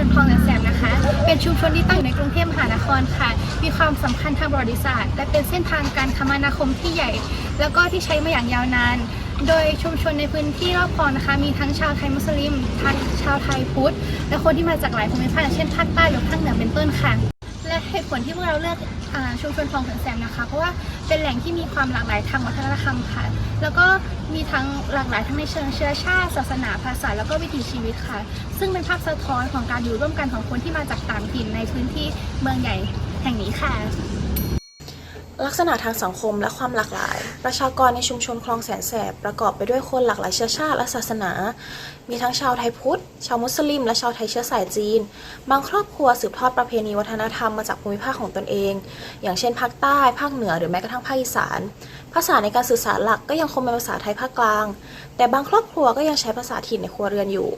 ชนคลองแหลมแสนนะคะ เป็นชุมชนที่ตั้งอยู่ในกรุงเทพมหานครค่ะ มีความสำคัญทางประวัติศาสตร์ และเป็นเส้นทางการคมนาคมที่ใหญ่ แล้วก็ที่ใช้มาอย่างยาวนาน โดยชุมชนในพื้นที่รอบคลองนะคะ มีทั้งชาวไทยมุสลิมทั้งชาวไทยพุทธ และคนที่มาจากหลายภูมิภาคเช่นภาคใต้หรือภาคเหนือเป็นต้นค่ะและเหตุผลที่พวกเราเลือกอชุมชนคลองแสนแสบนะคะ เพราะว่าเป็นแหล่งที่มีความหลากหลายทางวัฒนธรรมค่ะ แล้วก็ มีทั้งหลากหลายทั้งในเชิงเชื้อชาติ ศาสนาภาษาแล้วก็วิถีชีวิตค่ะ ซึ่งเป็นภาพสะท้อนของการอยู่ร่วมกันของคนที่มาจากต่างถิ่นในพื้นที่เมืองใหญ่แห่งนี้ค่ะ ลักษณะทางสังคมและความหลากหลาย ประชากรในชุมชนคลองแสนแสบประกอบไปด้วยคนหลากหลายเชื้อชาติและศาสนา มีทั้งชาวไทยพุทธ ชาวมุสลิม และชาวไทยเชื้อสายจีน บางครอบครัวสืบทอดประเพณีวัฒนธรรมมาจากภูมิภาคของตนเอง อย่างเช่นภาคใต้ ภาคเหนือ หรือแม้กระทั่งภาคอีสาน ภาษาในการสื่อสารหลักก็ยังคงเป็นภาษาไทยภาคกลาง แต่บางครอบครัวก็ยังใช้ภาษาถิ่นในครัวเรือนอยู่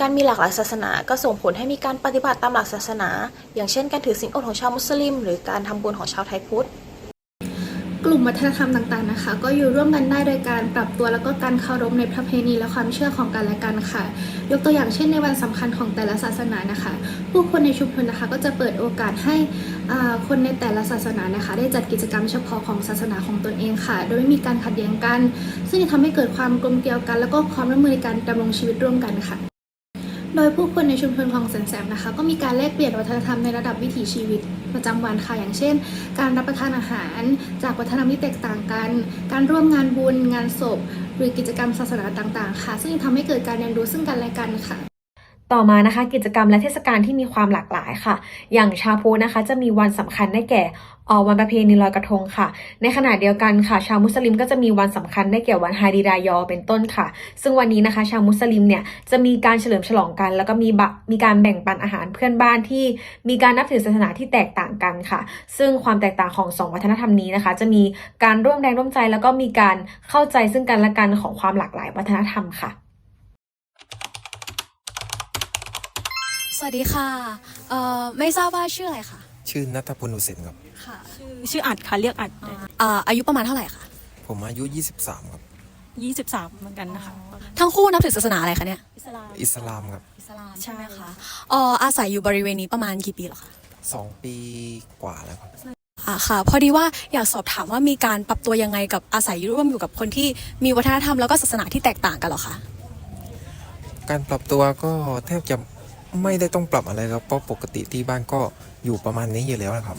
การมีหลากหลายศาสนาก็ส่งผลให้มีการปฏิบัติตามหลักศาสนา อย่างเช่น การถือศีลอดของชาวมุสลิม หรือการทำบุญของชาวไทยพุทธ กลุ่มวัฒนธรรมต่างๆนะคะ ก็อยู่ร่วมกันได้โดยการปรับตัวแล้วก็การเคารพในประเพณีและความเชื่อของกันและกันค่ะ ยกตัวอย่างเช่นในวันสำคัญของแต่ละศาสนานะคะ ผู้คนในชุมชนนะคะก็จะเปิดโอกาสให้คนในแต่ละศาสนานะคะ ได้จัดกิจกรรมเฉพาะของศาสนาของตนเองค่ะ โดยไม่มีการขัดแย้งกัน ซึ่งจะทำให้เกิดความกลมเกลียวกัน แล้วก็ความร่วมมือในการดำรงชีวิตร่วมกันค่ะ โดยผู้คนในชุมชนคลองแสนแสบนะคะก็มีการแลกเปลี่ยนวัฒนธรรมในระดับวิถีชีวิตประจำวันค่ะอย่างเช่น การรับประทานอาหารจากวัฒนธรรมที่แตกต่างกัน การร่วมงานบุญ งานศพ หรือกิจกรรมศาสนาต่างๆ ค่ะ ซึ่งจะทำให้เกิดการเรียนรู้ซึ่งกันและกันค่ะ ต่อมานะคะกิจกรรมและเทศกาลที่มีความหลากหลายค่ะ อย่างชาวพุทธนะคะจะมีวันสำคัญได้แก่ออวันประเพณีลอยกระทงค่ะ ในขณะเดียวกันค่ะ ชาวมุสลิมก็จะมีวันสำคัญได้แก่วันฮาดีรายอเป็นต้นค่ะ ซึ่งวันนี้นะคะ ชาวมุสลิมเนี่ยจะมีการเฉลิมฉลองกัน แล้วก็มีบะมีการแบ่งปันอาหารเพื่อนบ้านที่มีการนับถือศาสนาที่แตกต่างกันค่ะ ซึ่งความแตกต่างของสองวัฒนธรรมนี้นะคะ จะมีการร่วมแรงร่วมใจ แล้วก็มีการเข้าใจซึ่งกันและกันของความหลากหลายวัฒนธรรมค่ะ สวัสดีค่ะเอ่อไม่ทราบว่าชื่ออะไรคะชื่อนัทพลอุเซนครับ ค่ะชื่ออัดค่ะเรียกอัดอ่าอายุประมาณเท่าไหร่คะผมอายุ 23 ครับ ยี่สิบสามเหมือนกันนะคะ ทั้งคู่นับถือศาสนาอะไรคะเนี่ยอิสลาม อิสลามครับ อิสลามใช่ไหมคะเอ่ออาศัยอยู่บริเวณนี้ประมาณกี่ปีแล้วคะ2 ปีกว่าแล้วครับ อ่าค่ะพอดีว่าอยากสอบถามว่ามีการปรับตัวยังไงกับอาศัยร่วมอยู่กับคนที่มีวัฒนธรรมแล้วก็ศาสนาที่แตกต่างกันเหรอคะ การปรับตัวก็แทบจะ ไม่ได้ต้องปรับอะไรครับเพราะปกติที่บ้านก็อยู่ประมาณนี้อยู่แล้วนะครับ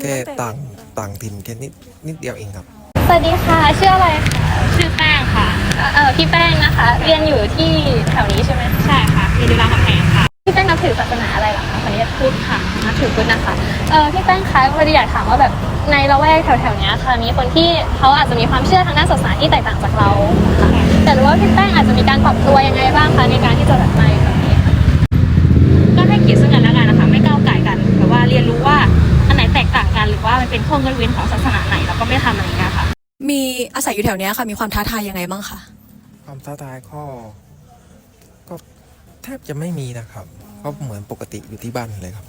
แค่ต่างต่างถิ่นแค่นิดนิดเดียวเองครับ สวัสดีค่ะ ชื่ออะไรคะชื่อแป้งค่ะ เออพี่แป้งนะคะ เรียนอยู่ที่แถวนี้ใช่ไหมใช่ค่ะเรียนอยู่รามคำแหงค่ะ พี่แป้งนับถือศาสนาอะไรเหรอคะขออนุญาตพุทธค่ะนับถือพุทธนะคะ เออพี่แป้งคะพอดีอยากถามว่าแบบในละแวกแถวๆเนี้ยค่ะมีคนที่เขาอาจจะมีความเชื่อทางด้านศาสนาที่แตกต่างจากเราค่ะแต่รู้ว่าพี่แป้งอาจจะมีการปรับตัวยังไงบ้างคะในการที่จะแบบมาอยู่ตรงนี้ค่ะ ก็ให้ เกียรติซึ่งกันและกันนะคะ ไม่ก้าวไก่กันแบบว่าเรียนรู้ว่าอันไหนแตกต่างกัน หรือว่ามันเป็นข้อเงื่อนเว้นของศาสนาไหนเราก็ไม่ทำอะไรอย่างเงี้ยค่ะ มีอาศัยอยู่แถวเนี้ยค่ะ มีความท้าทายยังไงบ้างคะความท้าทายก็ก็แทบจะไม่มีนะครับเพราะเหมือนปกติอยู่ที่บ้านเลยครับ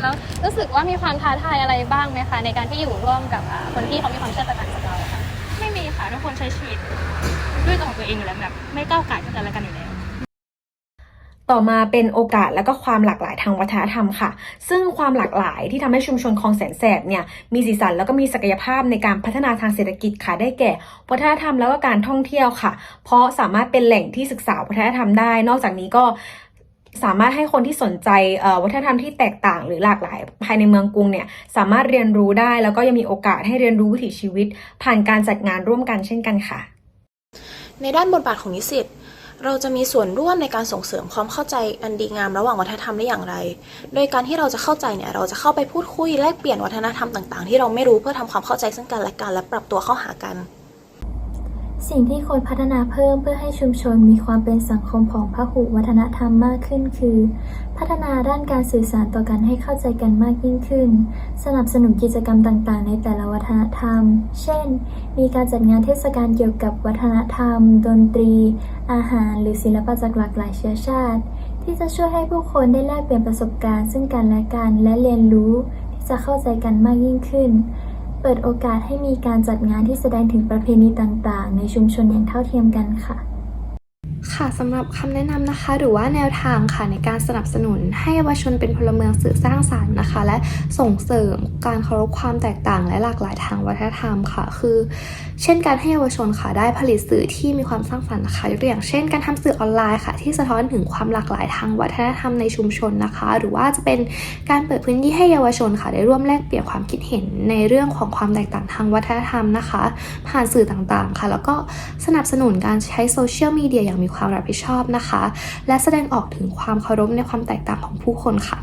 แล้วรู้สึกว่ามีความท้าทายอะไรบ้างไหมคะในการที่อยู่ร่วมกับอ่าคนที่เขามีความเชื่อแตกต่างจากเราค่ะ ไม่มีค่ะทุกคนใช้ชีวิตด้วยตัวของตัวเองอยู่แล้วแบบไม่ก้าวไก่ซึ่งกันและกันอยู่แล้ว ต่อมาเป็นโอกาสและก็ความหลากหลายทางวัฒนธรรมค่ะ ซึ่งความหลากหลายที่ทำให้ชุมชนคลองแสนแสบเนี่ยมีสีสันแล้วก็มีศักยภาพในการพัฒนาทางเศรษฐกิจค่ะได้แก่ วัฒนธรรมแล้วก็การท่องเที่ยวค่ะ เพราะสามารถเป็นแหล่งที่ศึกษาวัฒนธรรมได้ นอกจากนี้ก็สามารถให้คนที่สนใจวัฒนธรรมที่แตกต่างหรือหลากหลายภายในเมืองกรุงเนี่ยสามารถเรียนรู้ได้แล้วก็ยังมีโอกาสให้เรียนรู้วิถีชีวิต ผ่านการจัดงานร่วมกันเช่นกันค่ะ ในด้านบทบาทของนิสิต เราจะมีส่วนร่วมในการส่งเสริมความเข้าใจอันดีงามระหว่างวัฒนธรรมได้อย่างไร โดยการที่เราจะเข้าใจเนี่ยเราจะเข้าไปพูดคุยแลกเปลี่ยนวัฒนธรรมต่างๆ ที่เราไม่รู้เพื่อทำความเข้าใจซึ่งกันและกันและปรับตัวเข้าหากัน สิ่งที่ควรพัฒนาเพิ่มเพื่อให้ชุมชนมีความเป็นสังคมของพหุวัฒนธรรมมากขึ้นคือ พัฒนาด้านการสื่อสารต่อกันให้เข้าใจกันมากยิ่งขึ้น สนับสนุนกิจกรรมต่างๆ ในแต่ละวัฒนธรรม เช่น มีการจัดงานเทศกาลเกี่ยวกับวัฒนธรรม ดนตรี อาหาร หรือศิลปะจากหลากหลายเชื้อชาติ ที่จะช่วยให้ผู้คนได้แลกเปลี่ยนประสบการณ์ ซึ่งกันและกันและเรียนรู้ที่จะเข้าใจกันมากยิ่งขึ้น ปิดโอกาสให้มีการจัดงานที่แสดงถึงประเพณีต่างๆ ในชุมชนอย่างเท่าเทียมกันค่ะ ค่ะสำหรับคำแนะนำนะคะ หรือว่าแนวทางค่ะในการสนับสนุนให้เยาวชนเป็นพลเมืองสื่อสร้างสารรค์นะคะ และส่งเสริมการเคารพความแตกต่าง และหลากหลายทางวัฒนธรรมค่ะ คือ เช่นการให้เยาวชนค่ะได้ผลิตสื่อที่มีความสร้างสรรค์นะคะยกตัวอย่างเช่น การทำสื่อออนไลน์ค่ะ ที่สะท้อนถึงความหลากหลายทางวัฒนธรรมในชุมชนนะคะ หรือว่าจะเป็นการเปิดพื้นที่ให้เยาวชนค่ะได้ร่วมแลกเปลี่ยนความคิดเห็นในเรื่องของความแตกต่างทางวัฒนธรรมนะคะ ผ่านสื่อต่างๆค่ะ แล้วก็สนับสนุนการใช้โซเชียลมีเดียอย่างมีความรับผิดชอบนะคะ และแสดงออกถึงความเคารพในความแตกต่างของผู้คนค่ะ